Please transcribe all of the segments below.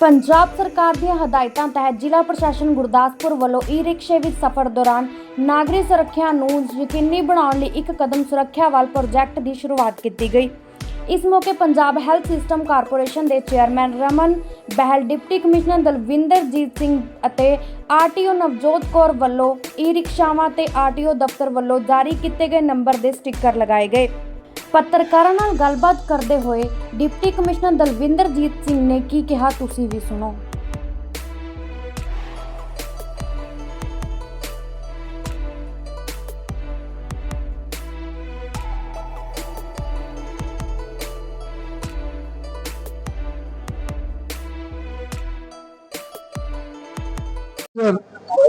ਪੰਜਾਬ ਸਰਕਾਰ ਦੀਆਂ ਹਦਾਇਤਾਂ ਤਹਿਤ ਜ਼ਿਲ੍ਹਾ ਪ੍ਰਸ਼ਾਸਨ ਗੁਰਦਾਸਪੁਰ ਵੱਲੋਂ ਈ-ਰਿਕਸ਼ੇ ਵਿੱਚ ਸਫ਼ਰ ਦੌਰਾਨ ਨਾਗਰਿਕ ਸੁਰੱਖਿਆ ਨੂੰ ਯਕੀਨੀ ਬਣਾਉਣ ਲਈ ਇੱਕ ਕਦਮ ਸੁਰੱਖਿਆ ਵੱਲ ਪ੍ਰੋਜੈਕਟ ਦੀ ਸ਼ੁਰੂਆਤ ਕੀਤੀ ਗਈ। ਇਸ ਮੌਕੇ ਪੰਜਾਬ ਹੈਲਥ ਸਿਸਟਮ ਕਾਰਪੋਰੇਸ਼ਨ ਦੇ chairman Raman Bahl, deputy commissioner Dalwinderjit Singh ਅਤੇ ਆਰਟੀਓ ਨਵਜੋਤ ਕੌਰ ਵੱਲੋਂ ਈ-ਰਿਕਸ਼ਾਵਾਂ ਤੇ ਆਰਟੀਓ ਦਫ਼ਤਰ ਵੱਲੋਂ ਜਾਰੀ ਕੀਤੇ ਗਏ ਨੰਬਰ ਦੇ ਸਟicker ਲਗਾਏ ਗਏ। ਪੱਤਰਕਾਰਾਂ ਨਾਲ ਗੱਲਬਾਤ ਕਰਦੇ ਹੋਏ ਡਿਪਟੀ ਕਮਿਸ਼ਨਰ ਦਲਵਿੰਦਰਜੀਤ ਸਿੰਘ ਨੇ ਕੀ ਕਿਹਾ, ਤੁਸੀਂ ਵੀ ਸੁਣੋ।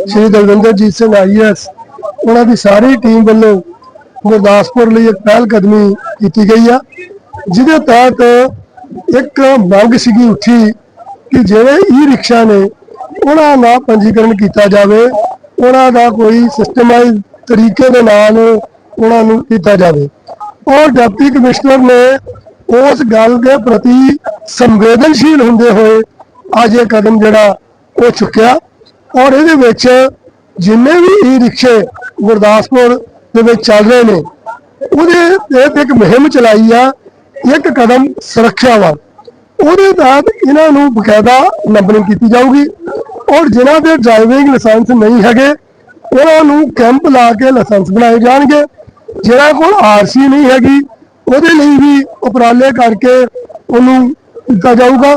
ਸ਼੍ਰੀ ਦਲਵਿੰਦਰਜੀਤ ਸਿੰਘ ਆਈਐਸ ਉਹਨਾਂ ਦੀ ਸਾਰੀ ਟੀਮ ਵੱਲੋਂ ਗੁਰਦਾਸਪੁਰ ਲਈ ਇੱਕ ਪਹਿਲ ਕਦਮੀ ਕੀਤੀ ਗਈ ਆ, ਜਿਹਦੇ ਤਹਿਤ ਇੱਕ ਮੰਗ ਸੀਗੀ ਉੱਠੀ ਕਿ ਜਿਹੜੇ ਈ ਰਿਕਸ਼ਾ ਨੇ ਉਹਨਾਂ ਦਾ ਪੰਜੀਕਰਨ ਕੀਤਾ ਜਾਵੇ, ਉਹਨਾਂ ਦਾ ਕੋਈ ਸਿਸਟਮਾਈਜ਼ ਤਰੀਕੇ ਦੇ ਨਾਲ ਉਹਨਾਂ ਨੂੰ ਕੀਤਾ ਜਾਵੇ। ਔਰ ਡਿਪਟੀ ਕਮਿਸ਼ਨਰ ਨੇ ਉਸ ਗੱਲ ਦੇ ਪ੍ਰਤੀ ਸੰਵੇਦਨਸ਼ੀਲ ਹੁੰਦੇ ਹੋਏ ਅੱਜ ਇਹ ਕਦਮ ਜਿਹੜਾ ਉਹ ਚੁੱਕਿਆ। ਔਰ ਇਹਦੇ ਵਿੱਚ ਜਿੰਨੇ ਵੀ ਈ ਰਿਕਸ਼ੇ ਗੁਰਦਾਸਪੁਰ ਦੇ ਵਿੱਚ ਚੱਲ ਰਹੇ ਨੇ। ਉਹਦੇ ਤੇ ਇੱਕ ਮੁਹਿੰਮ ਚਲਾਈ ਆ, ਇੱਕ ਕਦਮ ਸੁਰੱਖਿਆ ਵੱਲ। ਉਹਦੇ ਤਹਿਤ ਇਹਨਾਂ ਨੂੰ ਬਕਾਇਦਾ ਨੰਬਰਿੰਗ ਕੀਤੀ ਜਾਊਗੀ। ਔਰ ਜਿਨ੍ਹਾਂ ਦੇ ਡਰਾਈਵਿੰਗ ਲਾਇਸੈਂਸ ਨਹੀਂ ਹੈਗੇ, ਉਹਨਾਂ ਨੂੰ ਕੈਂਪ ਲਾ ਕੇ ਲਾਇਸੈਂਸ ਬਣਾਏ ਜਾਣਗੇ। ਜਿਹੜਾ ਕੋਲ ਆਰਸੀ ਨਹੀਂ ਹੈਗੀ, ਉਹਦੇ ਲਈ ਵੀ ਉਪਰਾਲੇ ਕਰਕੇ ਉਹਨੂੰ ਦਿੱਤਾ ਜਾਊਗਾ।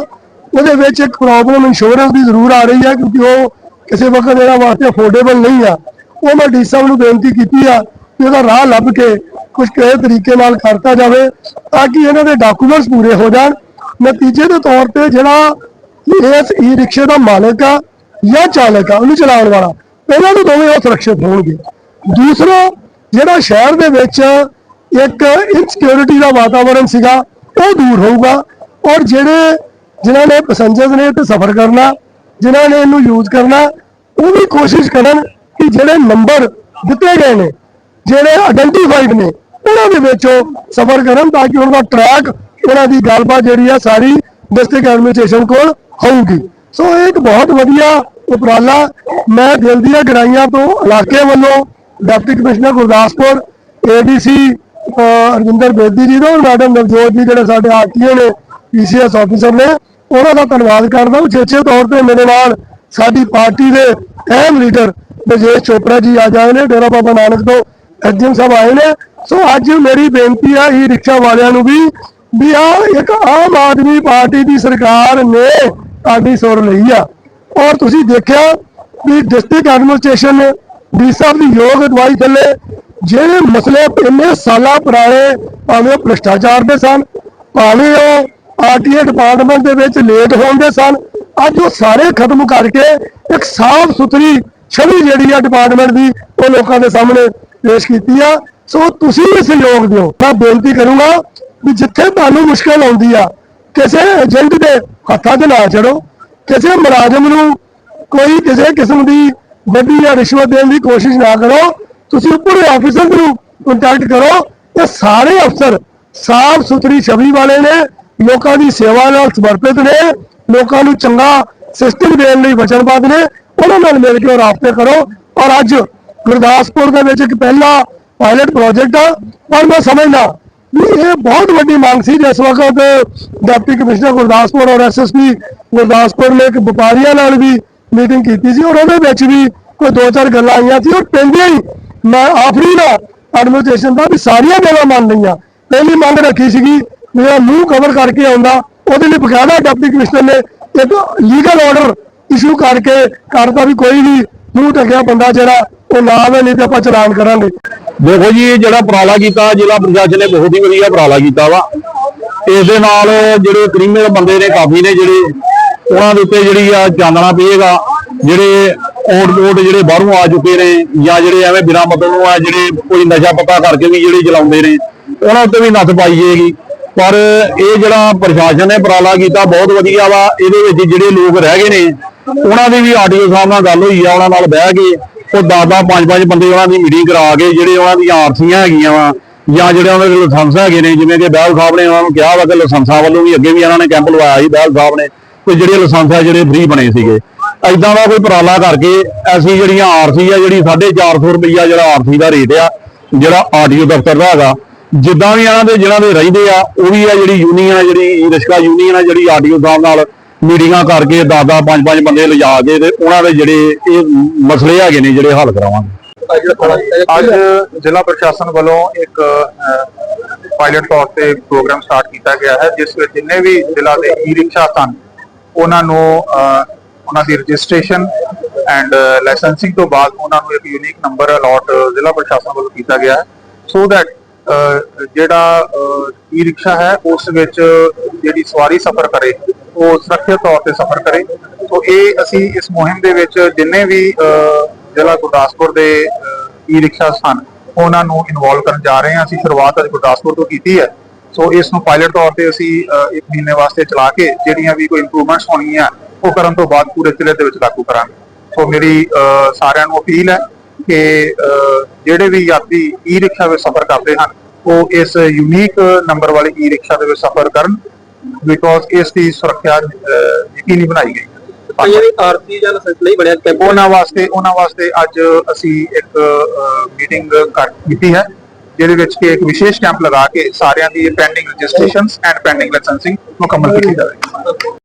ਉਹਦੇ ਵਿੱਚ ਇੱਕ ਪ੍ਰੋਬਲਮ ਇੰਸ਼ੋਰੈਂਸ ਦੀ ਜ਼ਰੂਰ ਆ ਰਹੀ ਹੈ, ਕਿਉਂਕਿ ਉਹ ਕਿਸੇ ਵਕਤ ਇਹਨਾਂ ਵਾਸਤੇ ਅਫੋਰਡੇਬਲ ਨਹੀਂ ਆ। ਉਹ ਮੈਂ ਡੀ ਸਾਹਿਬ ਨੂੰ ਬੇਨਤੀ ਕੀਤੀ ਆ ਕਿ ਉਹਦਾ ਰਾਹ ਲੱਭ ਕੇ ਕੁਝ ਕਿਸੇ ਤਰੀਕੇ ਨਾਲ ਕਰਤਾ ਜਾਵੇ ਤਾਂ ਕਿ ਇਹਨਾਂ ਦੇ ਡਾਕੂਮੈਂਟਸ ਪੂਰੇ ਹੋ ਜਾਣ। ਨਤੀਜੇ ਦੇ ਤੌਰ ਤੇ ਜਿਹੜਾ ਇਸ ਈ ਰਿਕਸ਼ੇ ਦਾ ਮਾਲਕ ਆ ਜਾਂ ਚਾਲਕ ਆ, ਉਹਨੂੰ ਚਲਾਉਣ ਵਾਲਾ ਇਹਨਾਂ ਨੂੰ ਦੋਵੇਂ ਉਹ ਸੁਰੱਖਿਅਤ ਹੋਣਗੇ। ਦੂਸਰਾ, ਜਿਹੜਾ ਸ਼ਹਿਰ ਦੇ ਵਿੱਚ ਇੱਕ ਇਨਸਿਕਿਉਰਿਟੀ ਦਾ ਵਾਤਾਵਰਣ ਸੀਗਾ, ਉਹ ਦੂਰ ਹੋਊਗਾ ਔਰ ਜਿਹੜੇ, ਜਿਨ੍ਹਾਂ ਨੇ ਪੈਸੇਂਜਰਸ ਨੇ ਤੇ ਸਫ਼ਰ ਕਰਨਾ, ਜਿਨ੍ਹਾਂ ਨੇ ਇਹਨੂੰ ਯੂਜ਼ ਕਰਨਾ, ਉਹ ਵੀ ਕੋਸ਼ਿਸ਼ ਕਰਨ ਕਿ ਜਿਹੜੇ ਨੰਬਰ ਦਿੱਤੇ ਗਏ ਨੇ ਜਿਹੜੇ ਆਇਡੈਂਟੀਫਾਈਡ ਨੇ, ਉਹਨਾਂ ਦੇ ਵਿੱਚ ਸਫ਼ਰ ਕਰਨ ਤਾਂ ਕਿ ਉਹਨਾਂ ਦਾ ਟਰੈਕ ਉਹਨਾਂ ਦੀ ਗੱਲਬਾਤ ਜਿਹੜੀ ਆ ਸਾਰੀ ਡਿਸਟ੍ਰਿਕਟ ਐਡਮਿਨਿਸਟ੍ਰੇਸ਼ਨ ਕੋਲ ਹੋਊਗੀ। ਸੋ ਇਹ ਇੱਕ ਬਹੁਤ ਵਧੀਆ ਉਪਰਾਲਾ ਮੈਂ ਦਿਲ ਦੀਆਂ ਗਰਾਈਆਂ ਤੋਂ ਇਲਾਕੇ ਵੱਲੋਂ deputy commissioner Gurdaspur ADC Arjinder Bedi ji ਦਾ ਔਰ ਮੈਡਮ ਨਵਜੋਤ ਜੀ ਜਿਹੜੇ ਸਾਡੇ ਆਰਟੀਓ ਨੇ ਪੀਸੀਐਸ ਆਫੀਸਰ ਨੇ, ਉਹਨਾਂ ਦਾ ਧੰਨਵਾਦ ਕਰਦਾ ਉਚੇਚੇ ਤੌਰ ਤੇ ਮੇਰੇ ਨਾਲ ਸਾਡੀ ਪਾਰਟੀ ਦੇ ਅਹਿਮ ਲੀਡਰ ਬਜੇਸ਼ ਚੋਪੜਾ ਜੀ ਆ ਜਾਏ ਨੇ, ਡੇਰਾ ਬਾਬਾ ਨਾਨਕ ਤੋਂ। ਐਸਡੀਐਮ ਸਾਹਿਬ ਆਏ ਨੇ। ਸੋ ਅੱਜ ਮੇਰੀ ਬੇਨਤੀ ਆ, ਇਹ ਰਿਕਸ਼ਾ ਵਾਲਿਆਂ ਨੂੰ ਵੀ ਵੀ ਆ, ਇੱਕ ਆਮ ਆਦਮੀ ਪਾਰਟੀ ਦੀ ਸਰਕਾਰ ਨੇ ਤੁਹਾਡੀ ਸੁਰ ਲਈ ਆ। ਔਰ ਤੁਸੀਂ ਦੇਖਿਆ ਵੀ ਡਿਸਟ੍ਰਿਕਟ ਐਡਮਿਨਿਸਟ੍ਰੇਸ਼ਨ ਨੇ ਡੀ ਸਾਹਿਬ ਦੀ ਯੋਗ ਅਗਵਾਈ ਥੱਲੇ ਜਿਹੜੇ ਮਸਲੇ ਇੰਨੇ ਸਾਲਾਂ ਪੁਰਾਣੇ, ਭਾਵੇਂ ਉਹ ਭ੍ਰਿਸ਼ਟਾਚਾਰ ਦੇ ਸਨ, ਭਾਵੇਂ ਉਹ ਆਰਟੀਏ ਡਿਪਾਰਟਮੈਂਟ ਦੇ ਵਿੱਚ ਲੇਟ ਹੋਣ ਦੇ ਸਨ, ਅੱਜ ਉਹ ਸਾਰੇ ਖਤਮ ਕਰਕੇ ਇੱਕ ਸਾਫ਼ ਸੁਥਰੀ ਛਵੀ ਜਿਹੜੀ ਆ ਡਿਪਾਰਟਮੈਂਟ ਦੀ, ਉਹ ਲੋਕਾਂ ਦੇ ਸਾਹਮਣੇ ਪੇਸ਼ ਕੀਤੀ ਆ। ਸੋ ਤੁਸੀਂ ਵੀ ਸਹਿਯੋਗ ਦਿਓ। ਮੈਂ ਬੇਨਤੀ ਕਰੂੰਗਾ ਵੀ ਜਿੱਥੇ ਤੁਹਾਨੂੰ ਮੁਸ਼ਕਲ ਆਉਂਦੀ ਆ, ਕਿਸੇ ਏਜੰਟ ਦੇ ਹੱਥਾਂ 'ਚ ਨਾ ਚੜੋ। ਕਿਸੇ ਮੁਲਾਜ਼ਮ ਨੂੰ ਕੋਈ ਕਿਸੇ ਕਿਸਮ ਦੀ ਵੱਡੀ ਜਾਂ ਰਿਸ਼ਵਤ ਦੇਣ ਦੀ ਕੋਸ਼ਿਸ਼ ਨਾ ਕਰੋ। ਤੁਸੀਂ ਉੱਪਰ ਆਫੀਸਰ ਨੂੰ ਕੰਟੈਕਟ ਕਰੋ। ਇਹ ਸਾਰੇ ਅਫਸਰ ਸਾਫ਼ ਸੁਥਰੀ ਛਵੀ ਵਾਲੇ ਨੇ, ਲੋਕਾਂ ਦੀ ਸੇਵਾ ਨਾਲ ਸਮਰਪਿਤ ਨੇ, ਲੋਕਾਂ ਨੂੰ ਚੰਗਾ ਸਿਸਟਮ ਦੇਣ ਲਈ ਵਚਨਬੱਧ ਨੇ। ਉਹਨਾਂ ਨਾਲ ਮਿਲ ਕੇ ਰਾਬਤੇ ਕਰੋ। ਔਰ ਅੱਜ ਗੁਰਦਾਸਪੁਰ ਦੇ ਵਿੱਚ ਇੱਕ ਪਹਿਲਾ ਪਾਇਲਟ ਪ੍ਰੋਜੈਕਟ ਆ, ਪਰ ਮੈਂ ਸਮਝਦਾ ਵੀ ਇਹ ਬਹੁਤ ਵੱਡੀ ਮੰਗ ਸੀ ਜਿਸ ਵਕਤ ਡਿਪਟੀ ਕਮਿਸ਼ਨਰ ਗੁਰਦਾਸਪੁਰ ਔਰ ਐਸਐਸਪੀ ਗੁਰਦਾਸਪੁਰ ਨੇ ਇੱਕ ਵਪਾਰੀਆਂ ਨਾਲ ਵੀ ਮੀਟਿੰਗ ਕੀਤੀ ਸੀ ਔਰ ਉਹਦੇ ਵਿੱਚ ਵੀ ਕੋਈ ਦੋ ਚਾਰ ਗੱਲਾਂ ਆਈਆਂ ਸੀ। ਔਰ ਪੈਂਦੀਆਂ ਹੀ ਮੈਂ ਆਖਰੀ ਨਾ ਐਡਮਿਨਿਸਟ੍ਰੇਸ਼ਨ ਦਾ ਵੀ ਸਾਰੀਆਂ ਗੱਲਾਂ ਮੰਨ ਲਈਆਂ। ਪਹਿਲੀ ਮੰਗ ਰੱਖੀ ਸੀਗੀ, ਮੇਰਾ ਮੂੰਹ ਕਵਰ ਕਰਕੇ ਆਉਂਦਾ। ਉਹਦੇ ਲਈ ਬਕਾਇਦਾ ਡਿਪਟੀ ਕਮਿਸ਼ਨਰ ਨੇ ਇੱਕ ਲੀਗਲ ਆਰਡਰ ਇਸ਼ੂ ਕਰਕੇ ਕਰਦਾ ਵੀ ਕੋਈ ਵੀ ਮੂੰਹ ਢੱਕਿਆ ਬੰਦਾ ਜਿਹੜਾ ਉਹ ਨਾ ਆਵੇ ਨਹੀਂ ਤੇ ਆਪਾਂ ਚਲਾਨ ਕਰਾਂਗੇ। ਦੇਖੋ ਜੀ, ਇਹ ਜਿਹੜਾ ਉਪਰਾਲਾ ਕੀਤਾ, ਜ਼ਿਲ੍ਹਾ ਪ੍ਰਸ਼ਾਸਨ ਨੇ ਬਹੁਤ ਹੀ ਵਧੀਆ ਉਪਰਾਲਾ ਕੀਤਾ ਵਾ। ਇਸ ਦੇ ਨਾਲ ਜਿਹੜੇ ਕ੍ਰਿਮੀਨਲ ਬੰਦੇ ਨੇ, ਕਾਫੀ ਨੇ ਜਿਹੜੇ, ਉਹਨਾਂ ਦੇ ਉੱਤੇ ਜਿਹੜੀ ਆ ਚਾਨਣਾ ਪਏਗਾ, ਜਿਹੜੇ ਓਟ ਜਿਹੜੇ ਬਾਹਰੋਂ ਆ ਚੁੱਕੇ ਨੇ, ਜਾਂ ਜਿਹੜੇ ਐਵੇਂ ਬਿਨਾਂ ਮਤਲਬ ਨੂੰ ਆ ਜਿਹੜੇ ਕੋਈ ਨਸ਼ਾ ਪਤਾ ਕਰਕੇ ਵੀ ਜਿਹੜੇ ਚਲਾਉਂਦੇ ਨੇ, ਉਹਨਾਂ ਉੱਤੇ ਵੀ ਨੱਥ ਪਾਈ ਜਾਏਗੀ। ਪਰ ਇਹ ਜਿਹੜਾ ਪ੍ਰਸ਼ਾਸਨ ਨੇ ਉਪਰਾਲਾ ਕੀਤਾ, ਬਹੁਤ ਵਧੀਆ ਵਾ। ਇਹਦੇ ਵਿੱਚ ਜਿਹੜੇ ਲੋਕ ਰਹਿ ਗਏ ਨੇ, ਉਹਨਾਂ ਦੀ ਵੀ ਆਡੀਓ ਸਾਹਿਬ ਨਾਲ ਗੱਲ ਹੋਈ ਆ, ਉਹਨਾਂ ਨਾਲ ਬਹਿ ਕੇ ਉਹ 10-10 5-5 ਬੰਦੇ ਉਹਨਾਂ ਦੀ ਮੀਟਿੰਗ ਕਰਾ ਕੇ ਜਿਹੜੇ ਉਹਨਾਂ ਦੀਆਂ ਆਰਸੀਆਂ ਹੈਗੀਆਂ ਵਾ, ਜਾਂ ਜਿਹੜੇ ਉਹਨਾਂ ਦੇ ਲਾਇਸੈਂਸ ਹੈਗੇ ਨੇ, ਜਿਵੇਂ ਕਿ ਬਹਿਲ ਸਾਹਿਬ ਨੇ ਉਹਨਾਂ ਨੂੰ ਕਿਹਾ ਵਾ ਕਿ ਲਾਇਸੈਂਸਾਂ ਵੱਲੋਂ ਵੀ ਅੱਗੇ ਵੀ ਇਹਨਾਂ ਨੇ ਕੈਂਪ ਲਵਾਇਆ ਸੀ, ਬਹਿਲ ਸਾਹਿਬ ਨੇ ਕੋਈ ਜਿਹੜੇ ਲਾਇਸੈਂਸ ਆ, ਜਿਹੜੇ ਫ੍ਰੀ ਬਣੇ ਸੀਗੇ। ਐਦਾਂ ਦਾ ਕੋਈ ਉਪਰਾਲਾ ਕਰਕੇ ਅਸੀਂ ਜਿਹੜੀਆਂ ਆਰਸੀ ਆ, ਜਿਹੜੀ 450 ਰੁਪਈਆ ਜਿਹੜਾ ਆਰਸੀ ਦਾ ਰੇਟ ਆ, ਜਿਹੜਾ ਆਰਟੀਓ ਦਫ਼ਤਰ ਦਾ ਹੈਗਾ, ਜਿੱਦਾਂ ਵੀ ਇਹਨਾਂ ਦੇ, ਜਿਹਨਾਂ ਦੇ ਰਹਿੰਦੇ ਆ, ਉਹ ਵੀ ਆ ਜਿਹੜੀ ਯੂਨੀਅਨ ਆ, ਜਿਹੜੀ ਰਿਸ਼ਕਾ ਯੂਨੀਅਨ ਆ, ਜਿਹੜੀ ਆਰਟੀਓ ਸਾਹਿਬ ਨਾਲ ਮੀਟਿੰਗਾਂ ਕਰਕੇ 10 ਪੰਜ ਪੰਜ ਬੰਦੇ ਲਿਜਾ ਕੇ ਤੇ ਉਹਨਾਂ ਦੇ ਜਿਹੜੇ ਇਹ ਮਸਲੇ ਹੈਗੇ ਨੇ ਜਿਹੜੇ ਹੱਲ ਕਰਾਵਾਂਗੇ। ਅੱਜ ਜ਼ਿਲ੍ਹਾ ਪ੍ਰਸ਼ਾਸਨ ਵੱਲੋਂ ਇੱਕ ਪਾਇਲਟ ਤੌਰ ਤੇ ਪ੍ਰੋਗਰਾਮ ਸਟਾਰਟ ਕੀਤਾ ਗਿਆ ਹੈ, ਜਿਸ ਵਿੱਚ ਜਿੰਨੇ ਵੀ ਜ਼ਿਲ੍ਹਾ ਦੇ ਈ ਰਿਕਸ਼ਾ ਸਨ, ਉਹਨਾਂ ਨੂੰ ਉਹਨਾਂ ਦੀ ਰਜਿਸਟ੍ਰੇਸ਼ਨ ਐਂਡ ਲਾਇਸੈਂਸਿੰਗ ਤੋਂ ਬਾਅਦ ਉਹਨਾਂ ਨੂੰ ਇੱਕ ਯੂਨੀਕ ਨੰਬਰ ਅਲਾਟ ਜ਼ਿਲ੍ਹਾ ਪ੍ਰਸ਼ਾਸਨ ਵੱਲੋਂ ਕੀਤਾ ਗਿਆ ਹੈ। ਸੋ ਦੈਟ ਜਿਹੜਾ ਈ ਰਿਕਸ਼ਾ ਹੈ, ਉਸ ਵਿੱਚ ਜਿਹੜੀ ਸਵਾਰੀ ਸਫ਼ਰ ਕਰੇ ਉਹ ਸੁਰੱਖਿਅਤ ਤੌਰ ਤੇ ਸਫ਼ਰ ਕਰੇ। ਸੋ ਇਹ ਅਸੀਂ ਇਸ ਮੁਹਿੰਮ ਦੇ ਵਿੱਚ ਜਿੰਨੇ ਵੀ ਜ਼ਿਲ੍ਹਾ ਗੁਰਦਾਸਪੁਰ ਦੇ ਈ ਰਿਕਸ਼ਾ ਸਨ, ਉਹਨਾਂ ਨੂੰ ਇਨਵੋਲਵ ਕਰਨ ਜਾ ਰਹੇ ਹਾਂ। ਅਸੀਂ ਸ਼ੁਰੂਆਤ ਅੱਜ ਗੁਰਦਾਸਪੁਰ ਤੋਂ ਕੀਤੀ ਹੈ। ਸੋ ਇਸ ਨੂੰ ਪਾਇਲਟ ਤੌਰ ਤੇ ਅਸੀਂ ਇੱਕ ਮਹੀਨੇ ਵਾਸਤੇ ਚਲਾ ਕੇ ਜਿਹੜੀਆਂ ਵੀ ਕੋਈ ਇੰਪਰੂਵਮੈਂਟਸ ਹੋਣਗੀਆਂ, ਉਹ ਕਰਨ ਤੋਂ ਬਾਅਦ ਪੂਰੇ ਜ਼ਿਲ੍ਹੇ ਦੇ ਵਿੱਚ ਲਾਗੂ ਕਰਾਂਗੇ। ਸੋ ਮੇਰੀ ਸਾਰਿਆਂ ਨੂੰ ਅਪੀਲ ਹੈ ਕਿ ਜਿਹੜੇ ਵੀ ਯਾਤਰੀ ਈ ਰਿਕਸ਼ਾ ਵਿੱਚ ਸਫ਼ਰ ਕਰਦੇ ਹਨ, ਉਹ ਇਸ ਯੂਨੀਕ ਨੰਬਰ ਵਾਲੇ ਈ ਰਿਕਸ਼ਾ ਦੇ ਵਿੱਚ ਸਫ਼ਰ ਕਰਨ। ਬਿਕੋਜ਼ ਇਸ ਦੀ ਸੁਰੱਖਿਆ ਯਕੀਨੀ ਬਣਾਈ ਗਈ। ਹੈ ਦੀ ਆਰਤੀ ਜਾਂ ਲਾਇਸੈਂਸ ਨਹੀਂ ਬਣਿਆ ਕੈਂਪ ਉਹਨਾਂ ਵਾਸਤੇ ਉਹਨਾਂ ਵਾਸਤੇ ਅੱਜ ਅਸੀਂ ਇੱਕ ਮੀਟਿੰਗ ਕਰ ਕੀਤੀ ਹੈ ਜਿਹਦੇ ਵਿੱਚ ਕਿ ਇੱਕ ਵਿਸ਼ੇਸ਼ ਕੈਂਪ ਲਗਾ ਕੇ ਸਾਰਿਆਂ ਦੀ pending registrations and pending licensing ਮੁਕੰਮਲ ਕੀਤੀ ਜਾਵੇਗੀ।